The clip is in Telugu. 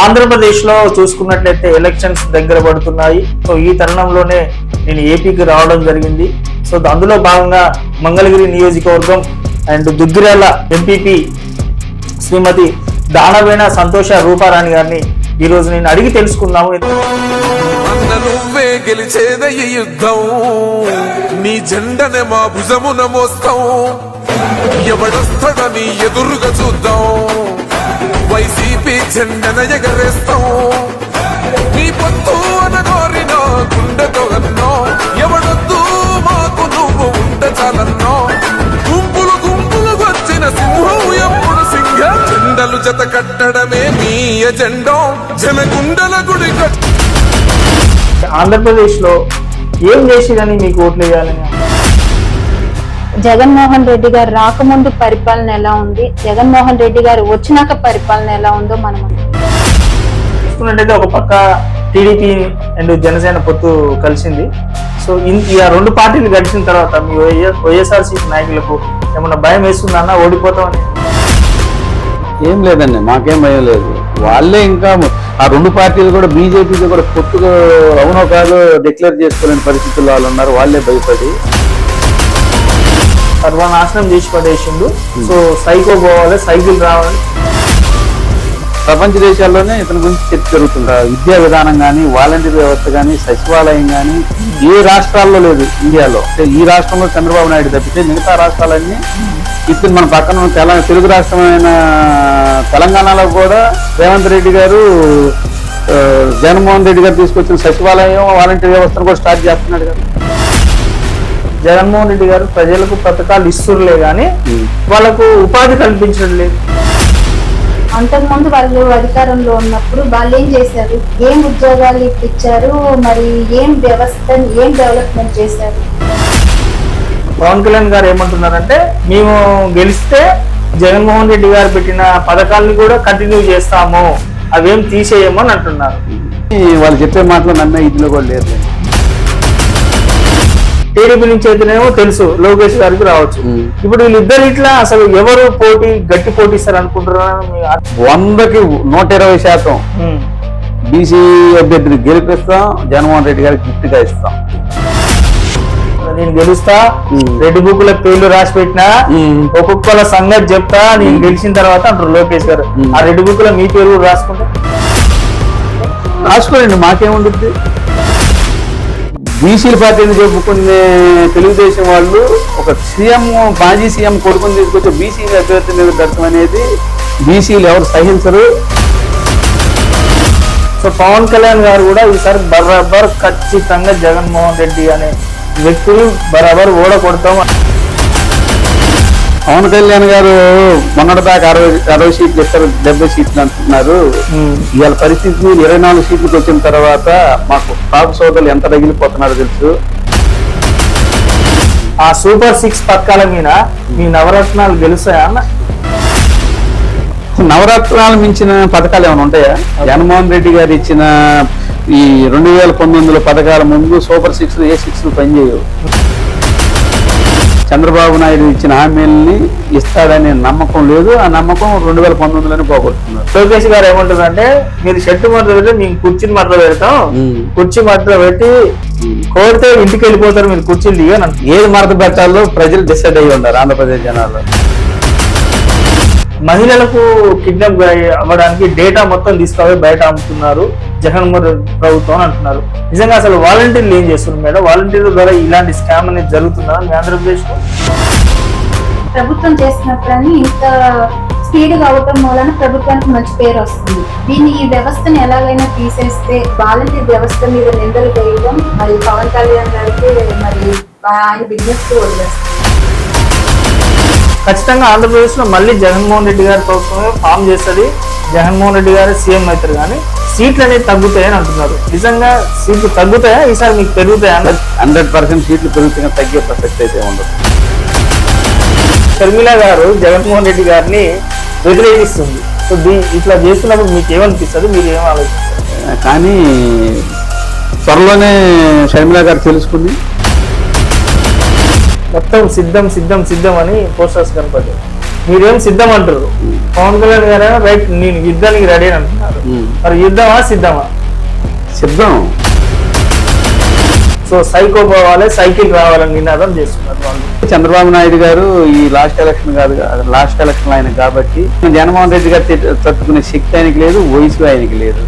ఆంధ్రప్రదేశ్లో చూసుకున్నట్లయితే ఎలక్షన్స్ దగ్గర పడుతున్నాయి. సో ఈ తరుణంలోనే నేను ఏపీకి రావడం జరిగింది. సో అందులో భాగంగా మంగళగిరి నియోజకవర్గం అండ్ దుగ్గిరాల ఎంపీపీ శ్రీమతి దానవేణ సంతోష రూపారాణి గారిని ఈరోజు నేను అడిగి తెలుసుకుందాము. నువ్వే గెలిచేదయ్య యుద్ధం. నీ జెండనే మా భుజమున మోస్తాం. ఎవడొస్తాడని ఎదురుగా చూద్దాం. జెండన ఎగరేస్తాం నీ పొత్తు అనగోరిన గుండెతో అన్నో? ఎవడొద్దు మాకు నువ్వు ఉండ చాలన్నో గుంపులు గుంపులు వచ్చిన సింహం ఎప్పుడు సింహ? జెండలు జత కట్టడమే మీ ఎజెండో? జనగుండల గుడి కట్ట ఆంధ్రప్రదేశ్లో ఏం చేసిరని మీకు ఓట్లు వేయాలని జగన్మోహన్ రెడ్డి గారు రాకముందు పరిపాలన ఎలా ఉంది? జగన్మోహన్ రెడ్డి గారు వచ్చినాక పరిపాలన ఎలా ఉందో మనం చూసుకున్నట్టయితే ఒక పక్క టీడీపీ అండ్ జనసేన పొత్తు కలిసింది. సో ఆ రెండు పార్టీలు కలిసిన తర్వాత మీ వైఎస్ఆర్సీ నాయకులకు ఏమన్నా భయం వేస్తుందన్నా ఓడిపోతామని? ఏం లేదండి మాకేం భయం లేదు. వాళ్ళే ఇంకా ఆ రెండు పార్టీలు కూడా బీజేపీకి కూడా పొత్తుగా అవునో కాదో డిక్లేర్ చేసుకోలేని పరిస్థితుల్లో వాళ్ళు ఉన్నారు. వాళ్ళే భయపడి సర్వనాశనం చేసి పడేసిండు. సో సైకో పోవాలి సైకిల్ రావాలి. ప్రపంచ దేశాల్లోనే ఇతని గురించి చర్చ జరుగుతుంది. ఆ విద్యా విధానం కానీ వాలంటీర్ వ్యవస్థ కానీ సచివాలయం కానీ ఏ రాష్ట్రాల్లో లేదు ఇండియాలో. అంటే ఈ రాష్ట్రంలో చంద్రబాబు నాయుడు తప్పితే మిగతా రాష్ట్రాలన్నీ ఇప్పుడు మన పక్కన తెల తెలుగు రాష్ట్రమైన తెలంగాణలో కూడా రేవంత్ రెడ్డి గారు జగన్మోహన్ రెడ్డి గారు తీసుకొచ్చిన సచివాలయం వాలంటీర్ వ్యవస్థను కూడా స్టార్ట్ చేస్తున్నాడు కదా. జగన్మోహన్ రెడ్డి గారు ప్రజలకు పథకాలు ఇస్తుర్లే కానీ వాళ్ళకు ఉపాధి కల్పించడం లేదు. అంతకుముందు వాళ్ళు అధికారంలో ఉన్నప్పుడు వాళ్ళు ఏం చేశారు? ఏం ఉద్యోగాలు ఇప్పించారు? మరి ఏం వ్యవస్థ ఏం డెవలప్మెంట్ చేశారు? పవన్ కళ్యాణ్ గారు ఏమంటున్నారంటే మేము గెలిస్తే జగన్మోహన్ రెడ్డి గారు పెట్టిన పథకాలను కూడా కంటిన్యూ చేస్తాము. అవేం తీసేయము అని అంటున్నారు. వాళ్ళు చెప్పే మాటలు నమ్మే ఇదిలో కూడా లేదు టీడీపీ నుంచి అయితేనేమో తెలుసు లోకేష్ గారికి రావచ్చు. ఇప్పుడు వీళ్ళిద్దరు ఇట్లా అసలు ఎవరు పోటీ గట్టి పోటీ ఇస్తారు ఆ- వందకి నూట ఇరవై శాతం. బీసీ అభ్యర్థిని గెలిపిస్తాం జగన్మోహన్ రెడ్డి గారికి గిఫ్ట్గా ఇస్తాం నేను గెలుస్తా ఉమ్. రెడ్ బుక్లో పేర్లు రాసి పెట్టినా. ఒక్కొక్కల సంగతి చెప్తా నేను గెలిచిన తర్వాత అంటారు లోకేష్ గారు. ఆ రెడ్ బుక్లో మీ పేరు రాసుకుంటా రాసుకోండి మాకేముంటుంది బీసీల పార్టీని చెప్పుకునే తెలుగుదేశం వాళ్ళు ఒక సీఎం మాజీ సీఎం కొడుకుని తీసుకొచ్చి బీసీ అభ్యర్థి మీద పెట్టడం అనేది బీసీలు ఎవరు సహించరు. సో పవన్ కళ్యాణ్ గారు కూడా ఈసారి బరాబర్ ఖచ్చితంగా జగన్మోహన్ రెడ్డి అనే వ్యక్తులు బరాబర్ ఓడగొడతాం పవన్ కళ్యాణ్ గారు మొన్నటి దాకా అరవై అరవై సీట్లు ఇస్తారు డెబ్బై సీట్లు అంటున్నారు. ఇవాళ పరిస్థితి ఇరవై నాలుగు సీట్లకు వచ్చిన తర్వాత మాకు పాప సోదరులు ఎంత రగిలిపోతున్నారో తెలుసు. ఆ సూపర్ సిక్స్ పథకాల మీద మీ నవరత్నాలు గెలుస్తాయా అన్న? నవరత్నాలు మించిన పథకాలు ఏమైనా ఉంటాయా? జగన్మోహన్ రెడ్డి గారు ఇచ్చిన ఈ రెండు వేల పంతొమ్మిదిలో పథకాల ముందు సూపర్ సిక్స్ ఏ సిక్స్ పనిచేయవు. చంద్రబాబు నాయుడు ఇచ్చిన హామీల్ని ఇస్తాడనే నమ్మకం లేదు. ఆ నమ్మకం రెండు వేల పంతొమ్మిదిలోనే పోగొట్టుకున్నారు. లోకేష్ గారు ఏమంటారంటే మీరు షర్టు మడత పెడితే మేము కుర్చీని మడత పెడతాం. కుర్చీ మడత పెట్టి కోరితే ఇంటికి వెళ్ళిపోతారు మీరు కుర్చీలు అంటారు. ఏది మరత పెట్టాలో ప్రజలు డిసైడ్ అయ్యి ఉన్నారు ఆంధ్రప్రదేశ్ జనాలు మహిళలకు కిడ్నాప్ అవ్వడానికి డేటా మొత్తం తీసుకుపోయి బయట అమ్ముతున్నారు. జగన్మోహన్ రెడ్డి ప్రభుత్వం అని అంటున్నారు. నిజంగా అసలు వాలంటీర్లు ఏం చేస్తున్నారు మేడం? వాలంటీర్ల ద్వారా ఇలాంటి స్కామ్ అనేది జరుగుతుందా మీ ఆంధ్రప్రదేశ్లో ప్రభుత్వం చేసినప్పుడని ఇంత స్పీడ్గా అవటం మూలన ప్రభుత్వానికి మంచి పేరు వస్తుంది. దీన్ని ఈ వ్యవస్థను ఎలాగైనా తీసేస్తే వాలంటీర్ వ్యవస్థ మీద నిందలు వేయడం మరి పవన్ కళ్యాణ్ గారికి మరి ఆయన బిజినెస్ వదిలేస్తారు ఖచ్చితంగా ఆంధ్రప్రదేశ్లో మళ్ళీ జగన్మోహన్ రెడ్డి గారి ప్రభుత్వమే ఫామ్ చేస్తుంది. జగన్మోహన్ రెడ్డి గారు సీఎం అవుతారు కానీ సీట్లు అనేది తగ్గుతాయని అంటున్నారు. నిజంగా సీట్లు తగ్గుతాయా? ఈసారి మీకు పెరుగుతాయా? హండ్రెడ్ పర్సెంట్ సీట్లు పెరుగుతున్న తగ్గే ప్రసక్తి అయితే ఉండదు. షర్మిల గారు జగన్మోహన్ రెడ్డి గారిని వ్యతిరేకిస్తుంది సో దీ ఇట్లా చేస్తున్నప్పుడు మీకు ఏమనిపిస్తుంది మీరు ఏం ఆలోచిస్తారు కానీ త్వరలోనే షర్మిల గారు తెలుసుకుని మొత్తం సిద్ధం సిద్ధం సిద్ధం అని పోస్టర్స్ కనపడ్డాయి. మీరేం సిద్ధం అంటారు పవన్ కళ్యాణ్ గారు రైట్ నేను యుద్ధానికి రెడీ అని అంటున్నారు. మరి యుద్ధమా సిద్ధమా? సిద్ధం. సో సైకో పోవాలి సైకిల్ రావాలని నినాదం చేస్తున్నారు వాళ్ళు. చంద్రబాబు నాయుడు గారు ఈ లాస్ట్ ఎలక్షన్ కాదు లాస్ట్ ఎలక్షన్ ఆయన కాబట్టి. జగన్మోహన్ రెడ్డి గారు తట్టుకునే శక్తి ఆయనకి లేదు వయసు ఆయనకి లేదు.